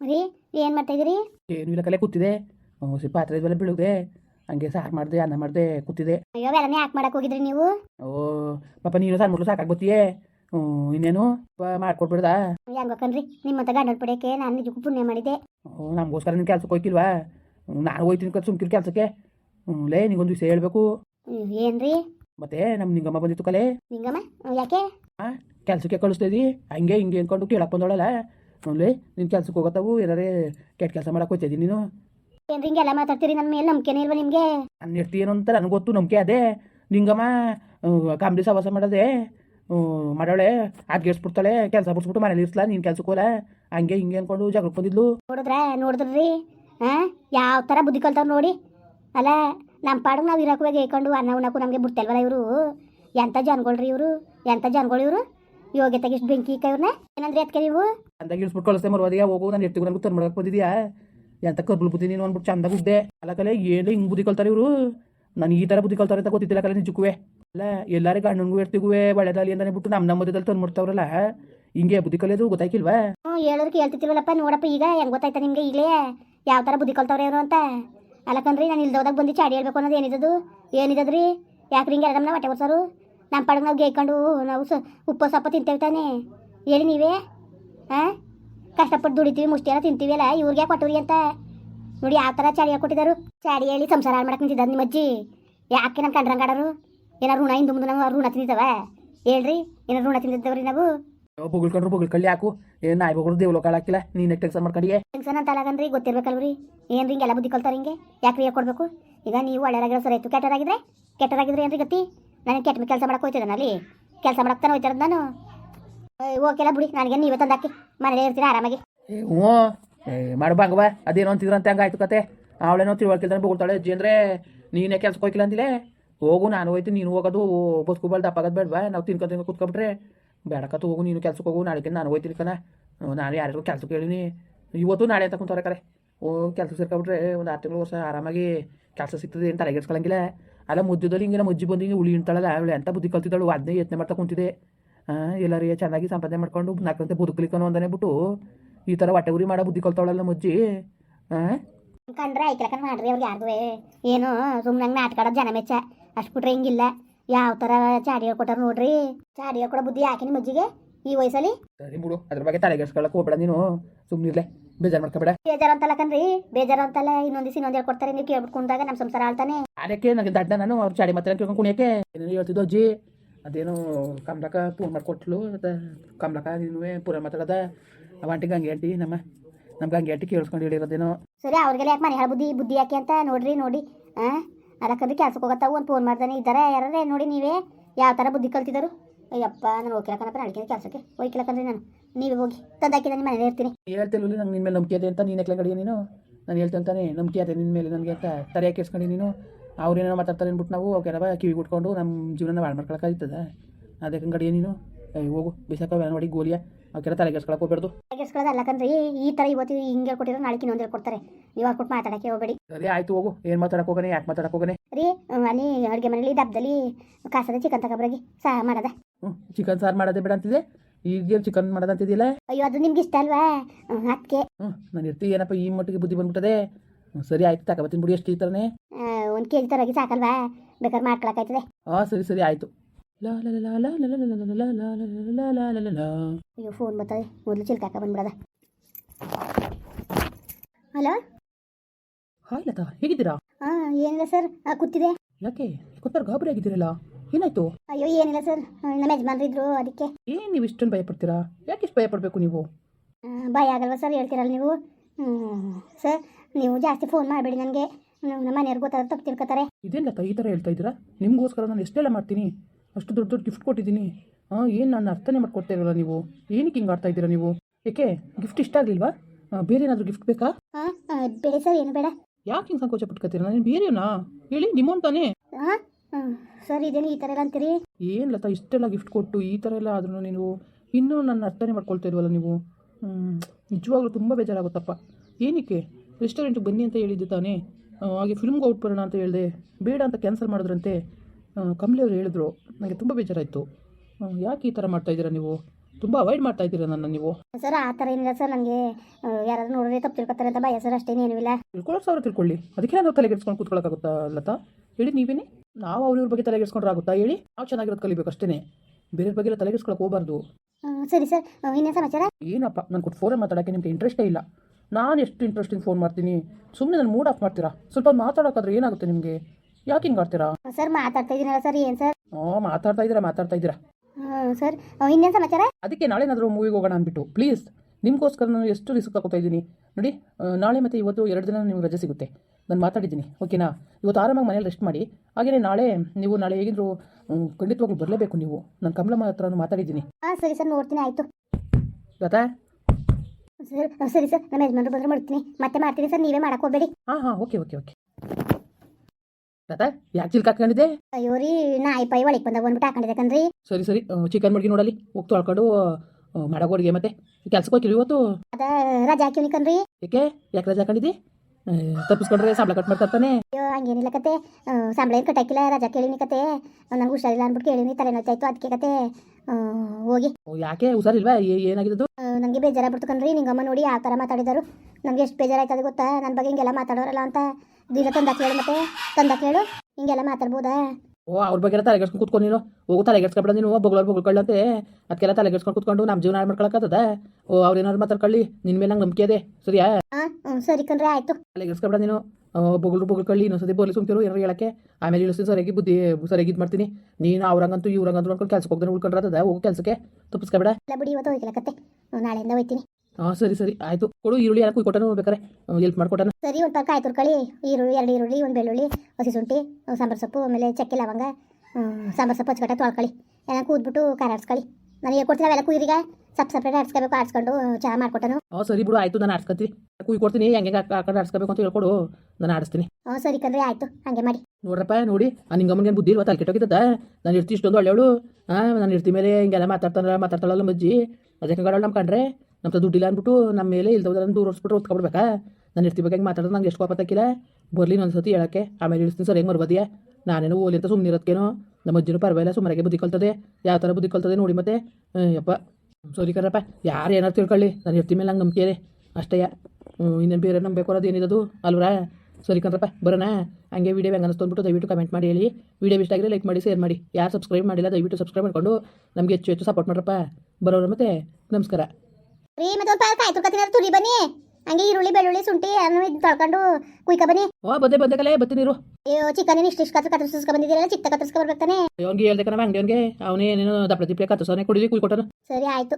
ರೀ ಏನು ಮಾಡ್ತಾಯಿದ್ದೀರಿ? ಏನು ಇಲ್ಲ ಕಲೆ ಕೂತಿದೆ. ಸಿ ಪಾತ್ರೆ ಇದೆಲ್ಲ ಬೀಳುದೆ. ಹಂಗೆ ಸಾರು ಮಾಡಿದೆ ಅನ್ನ ಮಾಡಿದೆ ಕೂತಿದೆ. ಅಯ್ಯೋ ಎಲ್ಲನೇ ಯಾಕೆ ಮಾಡಕ್ಕೆ ಹೋಗಿದ್ರಿ ನೀವು? ಓ ಪಾಪ ನೀನು ಸಾರು ಮುಟ್ಲು ಸಾಕಾಗ್ಬತ್ತೀಯೇ ಹ್ಞೂ ಇನ್ನೇನು? ಪ ಮಾಡ್ಕೊಟ್ಬಿಡ್ದ ಹೆಂಗ್ ನಿಮ್ಮ ನಿಮ್ಮಂತ ಗಂಡನ ಪಡೆಯಕ್ಕೆ ನಾನು ನಿಜಕ್ಕೂ ಪುಣ್ಯ ಮಾಡಿದೆ. ಹ್ಞೂ ನಮಗೋಸ್ಕರ ನೀನು ಕೆಲ್ಸಕ್ಕೆ ಹೋಯ್ಕಿಲ್ವಾ ನಾನು ಹೋಯ್ತೀನಿ ಕತ್ ಸುಮ್ಕಿರ್ ಕೆಲಸಕ್ಕೆ. ಹ್ಞೂ ಲೇ ನಿಂಗೊಂದು ವಿಷಯ ಹೇಳಬೇಕು. ಹ್ಮ್, ಏನ್ರಿ? ಮತ್ತೆ ನಮ್ಮ ನಿಂಗಮ್ಮ ಬಂದಿತ್ತು ಕಲೆ. ನಿಂಗಮ್ಮ? ಯಾಕೆ? ಆ ಕೆಲಸಕ್ಕೆ ಕಳಿಸ್ತಿದ್ದಿ ಹಂಗೆ ಹಿಂಗೆ ಅಂದ್ಕೊಂಡು ಕೇಳಕ್ಕೆ ಬಂದೋಳಲ್ಲ ಲೇ ನಿನ್ನ ಕೆಲ್ಸಕ್ಕೆ ಹೋಗತ್ತವು ಏನಾರೇ ಕೆಟ್ಟ ಕೆಲಸ ಮಾಡಕ್ಕೆ ಹೋಗ್ತಿದೀನಿ ನೀನು. ಏನ್ರಿ ಹಿಂಗೆಲ್ಲ ಮಾತಾಡ್ತೀರಿ ನನ್ನ ಮೇಲೆ ನಂಬಿಕೆನೇ ಇಲ್ವಾ ನಿಮಗೆ? ನನ್ನ ಇರ್ತೀ ಏನು ಅಂತ ನನಗೆ ಗೊತ್ತು ನಂಬಿಕೆ ಅದೇ. ನಿಂಗಮ್ಮ ಕಾಮಿಡಿ ಸವಾಸ ಮಾಡೋದೆ ಮಾಡೋಳೆ ಗೆಡ್ಸ್ಬಿಡ್ತಾಳೆ ಕೆಲಸ ಬಿಡ್ಸ್ಬಿಟ್ಟು ಮನೇಲಿ ಇರ್ಸಲ ನೀನು ಕೆಲ್ಸಕ್ಕೆ ಹೋಲ ಹಂಗೆ ಹಿಂಗೆ ಅಂದ್ಕೊಂಡು ಜಗಳಕ್ಕೆ ಬಂದಿದ್ಲು. ನೋಡಿದ್ರೆ ನೋಡಿದ್ರಿ ಹಾಂ? ಯಾವ ಥರ ಬುದ್ಧಿ ಕಲ್ತಾವ್ ನೋಡಿ. ಅಲ್ಲ ನಮ್ಮ ಪಾಡಿಗೆ ನಾವು ಇರಕ್ಕೆ ಹೋಗಿ ಹೇಳ್ಕೊಂಡು ಅನ್ನ ಉಣ್ಣಕ್ಕೂ ನಮಗೆ ಬಿಡ್ತಲ್ವಲ್ಲ ಇವರು? ಎಂಥ ಜನಗಳ್ರಿ ಇವರು? ಎಂಥ ಜನಗಳು ಇವರು? ಯೋಗ್ಯತೆಗೆ ಇಷ್ಟು ಬೆಂಕಿ ಇಕ್ಕ ಇವ್ರನ್ನ ಏನಂದ್ರೆ ಅದಕ್ಕೆ ನೀವು? ಅಂದಾಗ ಇಳಿಸ್ಬಿಟ್ಟು ಕಳಿಸ್ತೆ ಮರುವಾದಿಗೆ, ಹೋಗು, ನಾನು ಎತ್ತಿಗೂ ನನಗೆ ತಂದು ಮಾಡಕ್ಕೆ ಬಂದಿದ್ಯಾ? ಎಂತ ಕರ್ಬಲ್ ಬುದ್ಧಿ ನೀನು ಅಂದ್ಬಿಟ್ಟು ಚಂದ ಗುದ್ದೆ. ಅಲ್ಲ ಕಲೆ ಏನು ಹಿಂಗೆ ಬುದ್ಧಿ ಕಲ್ತಾರೆ ಇವರು? ನಾನು ಈ ಥರ ಬುದ್ಧಿ ಕಲ್ತಾರೆ ಅಂತ ಗೊತ್ತಿದ್ದಿಲ್ಲ ಕಲೆ ನಿಜಕ್ಕೂ ಅಲ್ಲ ಎಲ್ಲಾರಿಗೆ ಗಂಡನಿಗೂ ಎರ್ತಿಗುವೆ ಬಳೆದಾಲಿ ಅಂತಾನೆ ಬಿಟ್ಟು ನಮ್ಮ ನಮ್ಮ ಮಧ್ಯದಲ್ಲಿ ತಂದು ಮಾಡ್ತಾವ್ರಲ್ಲ ಹಿಂಗೆ ಬುದ್ಧಿ ಕಲಿಯೋದು ಗೊತ್ತಾಯ್ಕಿಲ್ವಾ? ಹ್ಞೂ ನೋಡಪ್ಪ ಈಗ ಹೆಂಗೆ ಗೊತ್ತಾಯ್ತಾ ನಿಮಗೆ ಈಗಲೇ? ಯಾವ ಥರ ಬುದ್ಧಿ ಕಲ್ತವ್ರೆ ಇವರು ಅಂತ? ಅಲ್ಲಕಂದ್ರಿ ನಾನು ಇಲ್ದೋದಾಗ ಬಂದು ಚಾಡಿ ಹೇಳ್ಬೇಕು ಅನ್ನೋದು ಏನಿದದು? ಏನಿದದ್ರಿ? ಯಾಕೆ ಹಿಂಗೆ ನಮ್ಮನ್ನ ಹೊಟ್ಟೆ ಬರ್ಸಾರು ನಮ್ಮ ಪಡಗ್ ನಾವು ಗೇಯ್ಕೊಂಡು, ನಾವು ಸ, ಉಪ್ಪು, ಸಪ್ಪ ತಿಂತೇವೆ ತಾನೇ? ಹೇಳಿ ನೀವೇ? ಹಾಂ? ಕಷ್ಟಪಟ್ಟು ದುಡಿತೀವಿ ಮುಷ್ಟಿಯೆಲ್ಲ ತಿಂತೀವಿ ಅಲ್ಲ ಇವ್ರಿಗೆ ಕೊಟ್ಟವ್ರಿ ಅಂತ? ನೋಡಿ ಯಾವ ಥರ ಚಾಡಿ ಕೊಟ್ಟಿದ್ದಾರು ಚಾಡಿ ಹೇಳಿ ಸಂಸಾರ ಮಾಡಕ್ಕೆ ನಿಂತಿದ್ದ ನಿಮ್ಮ ಅಜ್ಜಿ. ಯಾಕೆ ನಮ್ಮ ಕಂಡ್ರಂಗಾಡರು ಏನಾರು ಋಣ ಹಿಂದೆ ಮುಂದೆ ನಾವು ಋಣ ತಿಂದಿದ್ದಾವ? ಹೇಳ್ರಿ ಏನಾರು ಋಣ ತಿಂದಿದ್ದವ್ರಿ ನಾವು? ಬೊಗಳ್ಕೊಂಡ್ರು ಬೊಗಳ್ಕಳ್ಳಿ ಹಾಕು. ಏನು ನಾಯಿ ಬೊಗಳು ದೇವ್ಲೋ ಕಾಳಾಕಿಲ್ಲ ನೀನು ಕೆಲಸ ಮಾಡ್ಕೊಂಡಿ ಟೆನ್ಷನ್ ಅಂತ ಅಲಾಗನ್ರಿ ಗೊತ್ತಿರ್ಬೇಕಲ್ರಿ ಏನ್ರಿ ಹಿಂಗೆಲ್ಲ ಬುದ್ಧಿ ಕಲ್ತಾರೆ ಹಿಂಗೆ? ಯಾಕೆ ರೀ ಕೊಡಬೇಕು? ಈಗ ನೀವು ಒಳ್ಳೆಯರಾಗಿರೋ ಸರ್ ಆಯಿತು ಕೆಟ್ಟರಾಗಿದ್ರೆ ಕೆಟ್ಟರಾಗಿದ್ರೆ ಏನ್ರಿ ಗತಿ? ನನಗೆ ಕೆಟ್ಟ ಕೆಲಸ ಮಾಡಕ್ಕೆ ಹೋಯ್ತಿದ್ದಾನಲ್ಲಿ ಕೆಲಸ ಮಾಡಕ್ಕೆ ತಾನೆ ಹೋಯ್ತಿರೋದು ನಾನು? ಓಕೆಲ್ಲ ಬಿಡಿ ನನಗೆ ನೀವೇ ತಂದಾಕಿ ಮನೇಲಿ ಇರ್ತೀರ ಆರಾಮಾಗಿ. ಹ್ಞೂ. ಮಾಡು ಬಾಂಗವ ಅದೇನೋ ಅಂತಿದ್ರಂತೆ ಹಂಗಾಯ್ತು ಕತೆ. ಅವಳೇನೋ ತಿಳುವಳ್ಕಿಲ್ದಾನೆ ಬೊಗಳ್ತಾಳೆ. ಅಜ್ಜಿ ಅಂದರೆ ನೀನೇ ಕೆಲ್ಸಕ್ಕೆ ಹೋಯ್ಕಿಲ್ಲ ಅಂದಿಲೆ? ಹೋಗು, ನಾನು ಹೋಯ್ತು ನೀನು ಹೋಗೋದು. ಬಸ್ಕುಬಲ್ ದಪ್ಪಾಗದು ಬೇಡವಾ? ನಾವು ತಿನ್ಕೊಂಡು ತಿನ್ಕೊಂಡು ಕೂತ್ಕೊಬಿಟ್ರೆ. ಬೇಡಕತ್ತು, ಹೋಗು, ನೀನು ಕೆಲ್ಸಕ್ಕೆ ಹೋಗು. ನಾಳೆಗೆ ನಾನು ಹೋಯ್ತೀನಿ ಕಣ. ನಾನು ಯಾರಿಗೂ ಕೆಲ್ಸಕ್ಕೆ ಹೇಳಿನಿ. ಇವತ್ತು ನಾಳೆ ಅಂತ ಕುಂತಾರೆ ಕರೆ. ಓ ಕೆಲಸ ಸೇರ್ಕೊಬಿಟ್ರೆ ಒಂದು ಆರು ತಿಂಗಳು ವರ್ಷ ಆರಾಮಾಗಿ ಕೆಲಸ ಸಿಗ್ತದೆ ಏನು ತಲೆಗೆಡ್ಸ್ಕೊಳಂಗಿಲ್ಲ. ಅಲ್ಲ ಮುದ್ದದಲ್ಲಿ ಹಿಂಗೆ ಮುಜ್ಜಿ ಬಂದು ಹಿಂಗೆ ಉಳಿ ಇಂತಾಳಲ್ಲ ಅವಳು ಎಂತ ಬುದ್ಧಿ ಕಲ್ತಿದ್ದಾಳು. ಅದನ್ನೇ ಯತ್ನೆ ಮಾಡ್ತಾ ಕುಂತಿದೆ ಎಲ್ಲರಿಗೆ ಚೆನ್ನಾಗಿ ಸಂಪಾದನೆ ಮಾಡ್ಕೊಂಡು ನಾಲ್ಕಂತೆ ಬದುಕಲಿಕ್ಕನು ಒಂದನೇ ಬಿಟ್ಟು ಈ ಥರ ಹೊಟ್ಟೆ ಉರಿ ಮಾಡೋ ಬುದ್ಧಿ ಕಲ್ತಾವಳಲ್ಲ ಮುಜ್ಜಿ. ಕಂಡ್ರೆ ಐಕ್ಲಕನ್ ಮಾಡ್ರಿ ಅವ್ರಿಗೆ ಯಾರ್ದು. ಏನು ಸುಮ್ಮನೆ ನಂಗೆ ಆಡೋದು ಜನ ಮೆಚ್ಚ. ಅಷ್ಟು ಬಿಟ್ರೆ ಹಿಂಗಿಲ್ಲ. ಯಾವ ಥರ ಚಾಡಿ ಹೇಳ್ಕೊಟ್ಟಾರ ನೋಡ್ರಿ. ಚಾಡಿ ಹೇಳ್ಕೊಡೋ ಬುದ್ಧಿ ಯಾಕೆ ಮಜ್ಜಿಗೆ ಈ ವಯಸ್ಸಲ್ಲಿ? ಸರಿ ಬಿಡು ಅದ್ರ ಬಗ್ಗೆ ತಲೆಗೆಡ್ಸ್ಕೊಳಕ್ಕೆ ಹೋಗ್ಬೇಡ ನೀನು. ಸುಮ್ಮನಿರ್ಲೆ ಬೇಜಾರು ಮಾಡ್ಕೋಬೇಡ. ಬೇಜಾರು ಅಂತಲ್ಲ ಕಣ್ರಿ ಬೇಜಾರು ಅಂತಲ್ಲ ಇನ್ನೊಂದು ದಿವಸ ಇನ್ನೊಂದು ಹೇಳ್ಕೊಡ್ತಾರೆ ನೀವು ಕೇಳ್ಬಿಟ್ಕೊಂಡಾಗ ನಮ್ಮ ಸಂಸಾರ ಆಳ್ತಾನೆ. ಅದಕ್ಕೆ ನನಗೆ ದಡ್ಡ ನಾನು ಅವ್ರು ಚಾಡಿ ಮಾತ್ರ ಕೇಳ್ಕೊಂಡು ಕುಣಿಯಕ್ಕೆ. ಏನೇನು ಹೇಳ್ತಿದ್ದೋ ಅಜ್ಜಿ. ಅದೇನು ಕಮ್ಲಕ ಫೋನ್ ಮಾಡಿಕೊಟ್ಲು ಅದು ಕಮ್ಲಕ ನೀನು ಪೂರ ಮಾತಾಡದ ಅವಂಟಿಗೆ ಗಂಗೆ ಆಂಟಿ ನಮ್ಮ ನಮ್ಮ ಗಂಗೆ ಆಂಟಿ ಕೇಳಿಸ್ಕೊಂಡು ಹೇಳಿರೋದೇನೋ. ಸರಿ ಅವ್ರಿಗೆಲ್ಲ ಯಾಕೆ ಮನೆ ಹೇಳ ಬುದ್ಧಿ ಬುದ್ಧಿ ಯಾಕೆ ಅಂತ ನೋಡ್ರಿ ನೋಡಿ. ಹಾಂ ಅದಕ್ಕಂದ್ರೆ ಕೆಲ್ಸಕ್ಕೆ ಹೋಗತ್ತಾವು ಒಂದು ಫೋನ್ ಮಾಡ್ತಾನೆ. ಈ ಥರ ಯಾರೇ ನೋಡಿ ನೀವೇ ಯಾವ ಥರ ಬುದ್ಧಿ ಕಲ್ತಿದ್ರು. ಅಯ್ಯಪ್ಪ ನಾನು ಹೋಗಿಲಕ್ಕನಪ್ಪ ನಡ್ತೀನಿ ಕೆಲಸಕ್ಕೆ. ಹೋಗಿಲ್ಲಕ್ಕಂದ್ರೆ ನಾನು ನೀವೇ ಹೋಗಿ ತಂದಾಕಿ ನಾನು ಮನೇಲಿ ಇರ್ತೀನಿ. ಹೇಳ್ತಿಲ್ಲ ನಂಗೆ ನಿನ್ನ ಮೇಲೆ ನಂಬಿಕೆ ಇದೆ ಅಂತ ನೀನು ಎಕ್ಲೆ ನೀನು? ನಾನು ಹೇಳ್ತೇನೆ ಅಂತಾನೆ ನಂಬಿಕೆ ಅದೇ ನಿನ್ನ ಮೇಲೆ ನನಗೆ ಅಂತ ತಲೆಯಾಕೆ ಕೇಳಿಸ್ಕೊಂಡು ನೀನು. ಅವ್ರೇನೋ ಮಾತಾಡ್ತಾರೆ ಅಂದ್ಬಿಟ್ಟು ನಾವು ಅವಕ್ಕೆಲ್ಲ ಕಿವಿ ಕುಟ್ಕೊಂಡು ನಮ್ಮ ಜೀವನ ಹಾಳು ಮಾಡ್ಕೊಳಕ್ಕಾಗ್ತದ ಅದಕ್ಕೆ ಗಡಿಯ ನೀನು? ಹೋಗು ಬಿಸಾಕ ನೋಡಿ ಗೋಲಿಯ. ಅವಕ್ಕೆಲ್ಲ ತಲೆ ಕೆಡ್ಸ್ಕೊಳಕ್ಕೆ ಹೋಗ್ಬಾರ್ದು ಕೆಲ್ಸ್ಕೊಳ್ಳೋದು ಅಲ್ಲಕಂದ್ರೆ ಈ ಥರ ಇವತ್ತು ಹಿಂಗೆ ಕೊಟ್ಟಿರೋ ನಾಳೆ ಇನ್ನೊಂದು ಕೊಡ್ತಾರೆ. ನೀವು ಕೊಟ್ಟು ಮಾತಾಡಕ್ಕೆ ಹೋಗಬೇಡಿ. ಸರಿ ಆಯ್ತು ಹೋಗು. ಏನು ಮಾತಾಡಕ್ಕೆ ಹೋಗನೆ ಯಾಕೆ ಮಾತಾಡಕ್ಕೆ ಹೋಗನೆ? ರೀ ಅಲ್ಲಿ ಅಡುಗೆ ಮನೇಲಿ ಡಬ್ದಲ್ಲಿ ಕಾಸದ ಚಿಕನ್ ತಗೊಬ್ರಿ ಸಹ ಮಾಡೋದ. ಹ್ಞೂ ಚಿಕನ್ ಸಾರು ಮಾಡೋದೇ ಬೇಡ ಅಂತಿದೆ ಈಗ ಚಿಕನ್ ಮಾಡೋದಂತಿದ್ದಿಲ್ಲ ಅಯ್ಯೋ ಅದು ನಿಮ್ಗೆ ಇಷ್ಟ ಅಲ್ವಾ? ಅದಕ್ಕೆ ಹ್ಞೂ ನಾನು ಇರ್ತೀವಿ ಏನಪ್ಪ ಈ ಮಟ್ಟಿಗೆ ಬುದ್ಧಿ ಬಂದ್ಬಿಟ್ಟದೆ? ಸರಿ ಆಯ್ತು ತಗೊಬತ್ತೀನಿ ಬಿಡಿ ಎಷ್ಟು ಈ ಥರನೇ ಒಂದು ಕೆ ಜಿ ತರೋಗಿ ಸಾಕಲ್ವಾ ಬೇಕಾದ್ರೆ ಮಾಡ್ಕೊಳಕೈತದೆ ಆ ಸರಿ ಸರಿ ಆಯಿತು ಅಯ್ಯೋ ಫೋನ್ ಬರ್ತದೆ ಮೊದಲು ಚಿಲ್ಕಾಕ ಬಂದ್ಬಿಡದ ಹಲೋ ಹಾಯ್ ಲತಾ ಹೇಗಿದ್ದೀರಾ ಹಾಂ ಏನಿಲ್ಲ ಸರ್ ಕೂತಿದೆ ಯಾಕೆ ಕುತ್ತಾರೆ ಗಾಬರಿ ಆಗಿದ್ದೀರಲ್ಲ ಏನಾಯ್ತು ಅಯ್ಯೋ ಏನಿಲ್ಲ ಸರ್ ನಮ್ಮ ಯಜಮಾನ್ರಿದ್ರು ಅದಕ್ಕೆ ಏನ್ ನೀವು ಇಷ್ಟೊಂದು ಭಯ ಪಡ್ತೀರಾ ಯಾಕೆ ಇಷ್ಟು ಭಯ ಪಡಬೇಕು ನೀವು ಭಯ ಆಗಲ್ವಾ ಸರ್ ಹೇಳ್ತೀರಲ್ಲ ನೀವು ಸರ್ ನೀವು ಜಾಸ್ತಿ ಫೋನ್ ಮಾಡಬೇಡಿ ನನಗೆ ನಮ್ಮ ಮನೆಯವ್ರು ಗೊತ್ತಾದ್ರೆ ತಪ್ಪು ತಿಳ್ಕೊತಾರೆ. ಇದೇನು ಲತಾ ಈ ಥರ ಹೇಳ್ತಾ ಇದ್ದೀರಾ? ನಿಮಗೋಸ್ಕರ ನಾನು ಎಷ್ಟೆಲ್ಲ ಮಾಡ್ತೀನಿ? ಅಷ್ಟು ದೊಡ್ಡ ದೊಡ್ಡ ಗಿಫ್ಟ್ ಕೊಟ್ಟಿದ್ದೀನಿ. ಹಾಂ ಏನು ನಾನು ಅರ್ಥನೇ ಮಾಡ್ಕೊಡ್ತಾ ಇರಲ್ಲ ನೀವು? ಏನಕ್ಕೆ ಹಿಂಗೆ ಆಡ್ತಾ ಇದ್ದೀರಾ ನೀವು? ಏಕೆ ಗಿಫ್ಟ್ ಇಷ್ಟ ಆಗಲಿಲ್ವಾ? ಬೇರೆ ಏನಾದರೂ ಗಿಫ್ಟ್ ಬೇಕಾ? ಬೇಡ ಸರ್ ಏನು ಬೇಡ. ಯಾಕೆ ಹಿಂಗೆ ಸಂಕೋಚ ಪಟ್ಕೋತೀರಾ? ನಾನು ಬೇರೆನಾ? ಹೇಳಿ ನಿಮ್ಮಂತಾನೆ ಸರ್ ಇದೇನು ಈ ಥರ ಎಲ್ಲ ಅಂತೀರಿ? ಏನು ಲತಾ ಇಷ್ಟೆಲ್ಲ ಗಿಫ್ಟ್ ಕೊಟ್ಟು ಈ ಥರ ಎಲ್ಲ ಆದ್ರೂ ನೀವು ಇನ್ನೂ ನನ್ನ ಅರ್ಥನೇ ಮಾಡ್ಕೊಳ್ತಾ ಇಲ್ವಲ್ಲ ನೀವು? ನಿಜವಾಗ್ಲೂ ತುಂಬ ಬೇಜಾರಾಗುತ್ತಪ್ಪ. ಏನಕ್ಕೆ? ರೆಸ್ಟೋರೆಂಟಿಗೆ ಬನ್ನಿ ಅಂತ ಹೇಳಿದ್ದೆ ತಾನೇ. ಹಾಗೆ ಫಿಲ್ಮ್ಗೆ ಔಟ್ ಬರೋಣ ಅಂತ ಹೇಳಿದೆ ಬೇಡ ಅಂತ ಕ್ಯಾನ್ಸಲ್ ಮಾಡಿದ್ರಂತೆ ಅವರು ಹೇಳಿದ್ರು. ನನಗೆ ತುಂಬ ಬೇಜಾರಾಯಿತು. ಯಾಕೆ ಈ ಥರ ಮಾಡ್ತಾ ಇದ್ದೀರಾ ನೀವು? ತುಂಬ ಅವಾಯ್ಡ್ ಮಾಡ್ತಾ ಇದ್ದೀರಾ ನನ್ನ ನೀವು? ಸರ್ ಆ ಥರ ಏನಿಲ್ಲ ಸರ್ ನನಗೆ ಯಾರಾದ್ರೂ ನೋಡಿದ್ರೆ ತಪ್ಪು ತಿಳ್ಕೊತಾರೆ ಅಂತ ಭಯ ಸರ್ ಅಷ್ಟೇನೇನೂ ಇಲ್ಲ ತಿಳ್ಕೊಳ್ಳೋ ಸಾವಿರ ತಿಳ್ಕೊಳ್ಳಿ. ಅದಕ್ಕೆ ನಾವು ತಲೆಗೆಡ್ಸ್ಕೊಂಡು ಕೂತ್ಕೊಳ್ಳೋಕ್ಕಾಗುತ್ತಾ ಲತಾ? ಹೇಳಿ ನೀವೇನೆ? ನಾವು ಅವ್ರವ್ರ ಬಗ್ಗೆ ತಲೆಗೆಡ್ಸ್ಕೊಂಡ್ರೆ ಆಗುತ್ತಾ ಹೇಳಿ? ನಾವು ಚೆನ್ನಾಗಿರೋದು ಕಲಿಬೇಕು ಅಷ್ಟೇ ಬೇರೆ ಬಗ್ಗೆ ಎಲ್ಲ ತಲೆಗೆಡ್ಸ್ಕೊಳಕ್ಕೆ ಹೋಗಬಾರ್ದು. ಸರಿ ಸರ್ ಇನ್ನೇನು ಸಮಾಚಾರ? ಏನಪ್ಪ ನಾನು ಕೊಟ್ಟು ಫೋನೇ ಮಾತಾಡೋಕ್ಕೆ ನಿಮಗೆ ಇಂಟ್ರೆಸ್ಟೇ ಇಲ್ಲ. ನಾನು ಎಷ್ಟು ಇಂಟ್ರೆಸ್ಟಿಂಗ್ ಫೋನ್ ಮಾಡ್ತೀನಿ. ಸುಮ್ಮನೆ ನಾನು ಮೂಡ್ ಆಫ್ ಮಾಡ್ತೀರಾ? ಸ್ವಲ್ಪ ಮಾತಾಡೋಕ್ಕಾದ್ರೆ ಏನಾಗುತ್ತೆ ನಿಮಗೆ? ಯಾಕೆ ಹಿಂಗೆ ಆಡ್ತೀರಾ ಸರ್ ಮಾತಾಡ್ತಾ ಇದ್ದೀನಲ್ಲ ಸರ್ ಏನು ಸರ್? ಓ ಮಾತಾಡ್ತಾ ಇದ್ದೀರಾ ಮಾತಾಡ್ತಾ ಇದ್ದೀರಾ ಸರ್ ಇನ್ನೇನು ಸಮಾಚಾರ? ಅದಕ್ಕೆ ನಾಳೆ ಏನಾದರೂ ಮೂವಿಗೆ ಹೋಗೋಣ ಅಂದ್ಬಿಟ್ಟು ಪ್ಲೀಸ್ ನಿಮಗೋಸ್ಕರ ನಾನು ಎಷ್ಟು ರಿಸ್ಕ್ ತಗೋತಾ ಇದ್ದೀನಿ ನೋಡಿ ಆ, ನಾಳೆ ಮತ್ತು ಇವತ್ತು ಎರಡು ದಿನ ನಿಮ್ಗೆ ರಜೆ ಸಿಗುತ್ತೆ. ನಾನು ಮಾತಾಡಿದ್ದೀನಿ ಓಕೆನಾ ಇವತ್ತು ಆರಾಮಾಗಿ ಮನೇಲಿ ರೆಸ್ಟ್ ಮಾಡಿ ಹಾಗೆಯೇ ನಾಳೆ ನೀವು ನಾಳೆ ಹೇಗಿದ್ರು ಖಂಡಿತವಾಗ್ಲೂ ಬರಲೇಬೇಕು ನೀವು. ನಾನು ಕಮಲಮ್ಮ ಹತ್ರನೂ ಮಾತಾಡಿದ್ದೀನಿ. ಹಾಂ ಸರಿ ಸರ್ ನೋಡ್ತೀನಿ ಆಯಿತು. ಗೊತ್ತಾ ಸರ್ ಸರಿ ಸರ್ ನಮ್ಮ ಯಜಮಾನ್ರು ಬಂದ್ರೆ ಮಾಡ್ತೀನಿ. ಮತ್ತೆ ಮಾಡ್ತೀನಿ ಸರ್ ನೀವೇ ಮಾಡಕ್ಕೆ ಹೋಗ್ಬೇಡಿ. ಹಾಂ ಹಾಂ ಓಕೆ ಓಕೆ ಓಕೆ. ಗೊತ್ತಾ ಯಾಕೆ ಚಿಲ್ಕ ಹಾಕೊಂಡಿದ್ದೆ ಅಯ್ಯೋ ರೀ ನಾಯಿ ಪೈ ಒಳಗೆ ಬಂದಾಗ ಬಂದ್ಬಿಟ್ಟು ಹಾಕೊಂಡಿದ್ದೆ ಕಣ್ರಿ. ಸರಿ ಸರಿ ಚಿಕನ್ ಮಡ್ಗಿ ನೋಡಲಿ ಹೋಗಿ ತೊಳ್ಕೊಂಡು ಮಾಡೋ ಅಡುಗೆ ಮತ್ತೆ. ಕೆಲ್ಸಕ್ಕೆ ಹೋಗ್ತೀವಿ ಇವತ್ತು? ಅದ ರಜಾ ಹಾಕಿವ್ನಿ ಕಣ್ರಿ. ಏಕೆ ಯಾಕೆ ರಜಾ ಹಾಕೊಂಡಿದ್ದಿ? ತಪ್ಪಿಸ್ಕೊಂಡ್ರೆ ಸಂಬಳ ಕಟ್ ಮಾಡ್ತಾರ್ತಾನೆ ಅಯ್ಯೋ ಹಂಗೇನಿಲ್ಲ ಕತೆ. ಸಂಬಳ ಏನು ಕಟ್ಟಾಕಿಲ್ಲ ರಜಾ ಕೇಳಿನಿ ಕತೆ. ನಂಗೆ ಹುಷಾರಿಲ್ಲ ಅಂದ್ಬಿಟ್ಟು ಕೇಳಿನಿ ತಲೆನೋಯ್ತಾಯ್ತು ಅದಕ್ಕೆ ಕತೆ. ಹೋಗಿ. ಓ, ಯಾಕೆ? ಹುಷಾರಿಲ್ವಾ? ಏನಾಗಿದ್ದು ನನಗೆ ಬೇಜಾರಾಗ್ಬಿಡ್ತು ಕಣ್ರಿ. ನಿಂಗಮ್ಮ ನೋಡಿ ಆ ತರ ಮಾತಾಡಿದರು. ನನಗೆ ಎಷ್ಟು ಬೇಜಾರಾಯ್ತದೆ ಗೊತ್ತಾ? ನನ್ನ ಬಗ್ಗೆ ಹಿಂಗೆಲ್ಲ ಮಾತಾಡೋರಲ್ಲ ಅಂತ. ದಿನ ತಂದ ಕೇಳು ಮತ್ತೆ. ತಂದ ಕೇಳು. ಹಿಂಗೆಲ್ಲ ಮಾತಾಡ್ಬೋದಾ? ಓ ಅವ್ರ ಬಗ್ಗೆ ತಲೆಗೆಡ್ಸ್ಕೊಂಡು ಕುತ್ಕೊಂಡು ನೀನು. ಹೋಗು ತಲೆಗೆಡ್ಸ್ಕೊಬೇಡ ನೀನು. ಬೊಗಳವ್ರು ಬೊಗಳ್ಕೊಳ್ಳಂತೆ ಅದಕ್ಕೆಲ್ಲ ತಲೆಗೆಡ್ಸ್ಕೊಂಡು ಕುತ್ಕೊಂಡು ನಮ್ಮ ಜೀವನ ಹಾಳು ಮಾಡ್ಕೊಳಕ್ಕದ ಓ ಅವ್ರು ಏನಾದ್ರು ಮಾತಾಡ್ಕೊಳ್ಳಿ. ನಿನ್ನ ಮೇಲೆ ನಂಗೆ ನಂಬಿಕೆ ಅದೇ ಸರಿಯಾ? ಹ್ಞೂ ಸರಿ ಕಣ್ರಿ ಆಯಿತು. ತಲೆಗೆಡ್ಸ್ಕೊಬೇಡ ನೀನು. ಬೊಗಳು ಬೊಗಳ್ಕೊಳ್ಳಿ ಇನ್ನೊಂದ್ಸತಿ ಬರ್ಲಿ ಸುಮ್ಕಿರು ಏನಾರು ಹೇಳಕ್ಕೆ? ಆಮೇಲೆ ಇಳಿಸ್ತೀನಿ ಸರಿಯಾಗಿ ಬುದ್ಧಿ ಸರಿಯಾಗಿ ಇದು ಮಾಡ್ತೀನಿ. ನೀನು ಅವ್ರಂಗಂತೂ ಇವ್ರಂಗಂತೂ ಅನ್ಕೊಂಡು ಕೆಲ್ಸಕ್ಕೆ ಹೋಗ್ದೆ ಉಳ್ಕೊಂಡ್ರದ ಹೋಗಿ ಕೆಲಸಕ್ಕೆ. ತಪ್ಪಿಸ್ಕೊಬೇಡ. ಬಿಡಿ ಇವತ್ತು ಹೋಗಿಲ್ಲ ಕತ್ತೆ. ನಾಳೆಯಿಂದ ಹೋಯ್ತೀನಿ. ಹಾಂ ಸರಿ ಸರಿ ಆಯಿತು. ಕೊಡು ಈರುಳ್ಳಿ ಯಾರು ಕುಯ್ಕೊಟ್ಟನು ಬೇಕಾರೆ. ಹೆಲ್ಪ್ ಮಾಡ್ಕೊಟ್ಟನು ಸರಿ ಒಂದು ಕಾಯಿ ತುರ್ಕೊಳ್ಳಿ ಈರುಳ್ಳಿ ಎರಡು ಈರುಳ್ಳಿ ಒಂದು ಬೆಳ್ಳುಳ್ಳಿ ಹಸಿ ಶುಂಠಿ ಸಾಂಬಾರು ಸೊಪ್ಪು ಆಮೇಲೆ ಚಕ್ಕೆ ಲವಂಗ ಸಾಂಬಾರು ಸೊಪ್ಪು ಹಚ್ಕಟ್ಟ ತೊಳ್ಕೊಳ್ಳಿ ಎಲ್ಲ ಕೂದ್ಬಿಟ್ಟು ಖಾರ ಆಡ್ಸ್ಕೊಳ್ಳಿ ನಾನು ಕೊಡ್ತೀನಿ ಅವೆಲ್ಲ ಕುಯ್ರಿಗೆ ಸಪ್ ಸಪ್ರೇಟ್ ಆಡ್ಸ್ಕೋಬೇಕು ಆಡ್ಸ್ಕೊಂಡು ಚಹಾ ಮಾಡ್ಕೊಟ್ಟನು. ಹ್ಞೂ ಸರಿ ಬಿಡು ಆಯಿತು ನಾನು ಆಡ್ಸ್ಕೊತೀನಿ. ಕುಯ್ ಕೊಡ್ತೀನಿ ಹೆಂಗೆ ಹಾಕೊಂಡು ಆಡ್ಸ್ಕೋಬೇಕು ಅಂತ ಹೇಳ್ಕೊಡು ನಾನು ಆಡಿಸ್ತೀನಿ. ಹ್ಞೂ ಸರಿ ಕಂದ್ರೆ ಆಯಿತು ಹಂಗೆ ಮಾಡಿ. ನೋಡ್ರಪ್ಪ ನೋಡಿ ಆ ನಿಂಗಮ್ಮನಿಗೆ ಬುದ್ಧಿ ಇಲ್ವಾ ತಲೆ ಕೆಟ್ಟೋಗಿದ್ದ ನಾನು ಇರ್ತಿ ಇಷ್ಟೊಂದು ಒಳ್ಳೆಯವಳು. ಹಾಂ ನಾನು ಇರ್ತಿ ಮೇಲೆ ಹಿಂಗೆಲ್ಲ ಮಾತಾಡ್ತಾನ ಮಾತಾಡ್ತಾಳಲ್ಲ ಮಜ್ಜಿ. ಅದಕ್ಕೆ ಗಡವಳು ನಮ್ಮ ಕಂಡ್ರೆ ನಮ್ಮ ದುಡ್ಡಿಲ್ಲ ಅಂದ್ಬಿಟ್ಟು ನಮ್ಮ ಮೇಲೆ ಇಲ್ದವ್ರ ದೂರ ಹೊರ್ಸ್ಬಿಟ್ರೆ ಹೊತ್ಕೊಬಿಡ್ಬೇಕಾ? ನಾನು ಇರ್ತಿ ಬಗ್ಗೆ ಹೆಂಗೆ ಮಾತಾಡೋದು ನಂಗೆ ಎಷ್ಟು ಕೋಪ ತಕ್ಕಿಲ್ಲ. ಬರಲಿ ಸತಿ ಹೇಳಕ್ಕೆ. ಆಮೇಲೆ ಇಳಿಸ್ತೀನಿ ಸರ್ ಹೆಂಗೆ ಬರ್ಬೋದಿಯಾ ನಾನೇನು ಓಲಿ ಅಂತ ಸುಮ್ಮನೆ ಇರೋದಕ್ಕೇನೋ ನಮ್ಮ ಅಜ್ಜಿನೂ ಪರವಾಗಿಲ್ಲ ಸುಮಾರಾಗೆ ಬುದ್ಧಿ ಕಲ್ತದೆ. ಯಾವ ಥರ ಬುದ್ಧಿ ಕಲ್ತದೆ ನೋಡಿ ಮತ್ತೆ. ಯಪ್ಪ ಸೋರಿ ಕರಪ್ಪ ಯಾರು ಏನಾರು ತಿಳ್ಕೊಳ್ಳಿ. ನಾನು ಇರ್ತಿ ಮೇಲೆ ನಂಗೆ ನಂಬಿಕೆ ಅಷ್ಟೇ ಇನ್ನೇನು ಬೇರೆ ನಂಬೇಕು ಅನ್ನೋದು ಏನಿರೋದು ಅಲ್ವರಾ? ಸರಿ ಕಣ್ರಪ್ಪ ಬರೋಣ. ಹಂಗೆ ವೀಡಿಯೋ ಹೆಂಗೆ ಅನಿಸ್ತು ಅಂದ್ಬಿಟ್ಟು ದಯವಿಟ್ಟು ಕಮೆಂಟ್ ಮಾಡಿ, ಹೇಳಿ. ವೀಡಿಯೋ ಇಷ್ಟ ಆಗಿದ್ರೆ ಲೈಕ್ ಮಾಡಿ ಶೇರ್ ಮಾಡಿ. ಯಾರು ಸಬ್ಸ್ಕ್ರೈಬ್ ಮಾಡಿಲ್ಲ, ದಯವಿಟ್ಟು ಸಬ್ಸ್ಕ್ರೈಬ್ ಮಾಡಿಕೊಂಡು. ನಮಗೆ ಹೆಚ್ಚು ಹೆಚ್ಚು ಸಪೋರ್ಟ್ ಮಾಡ್ರಪ್ಪ. ಬರೋರು ಮತ್ತೆ, ನಮಸ್ಕಾರ. ಹಂಗೆ ಈರುಳ್ಳಿ ಬೆಳ್ಳುಳ್ಳಿ ಶುಂಠಿ ಅನ್ನು ಇದು ತೊಳ್ಕೊಂಡು ಕುಯ್ಕ ಬನ್ನಿ. ಓ ಬಂದೆ ಬಂದೆ ಕಲೆ ಬತ್ತಿ ನೀರು. ಅಯ್ಯೋ ಚಿಕನ್ ಇಷ್ಟು ಇಷ್ಟು ಕತ್ರ ಕತ್ತರಿಸ್ಕೊ ಬಂದಿದ್ದೀರಲ್ಲ ಚಿತ್ತ ಕತ್ತರಿಸ್ಕೊ ಬರ್ಬೇಕಾನೆ ಅವ್ನಿಗೆ ಹೇಳ್ದೆ ಕಣ ಅಂಗಡಿ ಅವ್ನಿಗೆ ಅವನೇ ಏನೇನು ದಪ್ಪಳ ದಿಪ್ಪಲೆ ಕತ್ತಸೋನೆ ಕುಡಿದು ಕುಯ್ಕೊಟ್ಟನು. ಸರಿ ಆಯಿತು.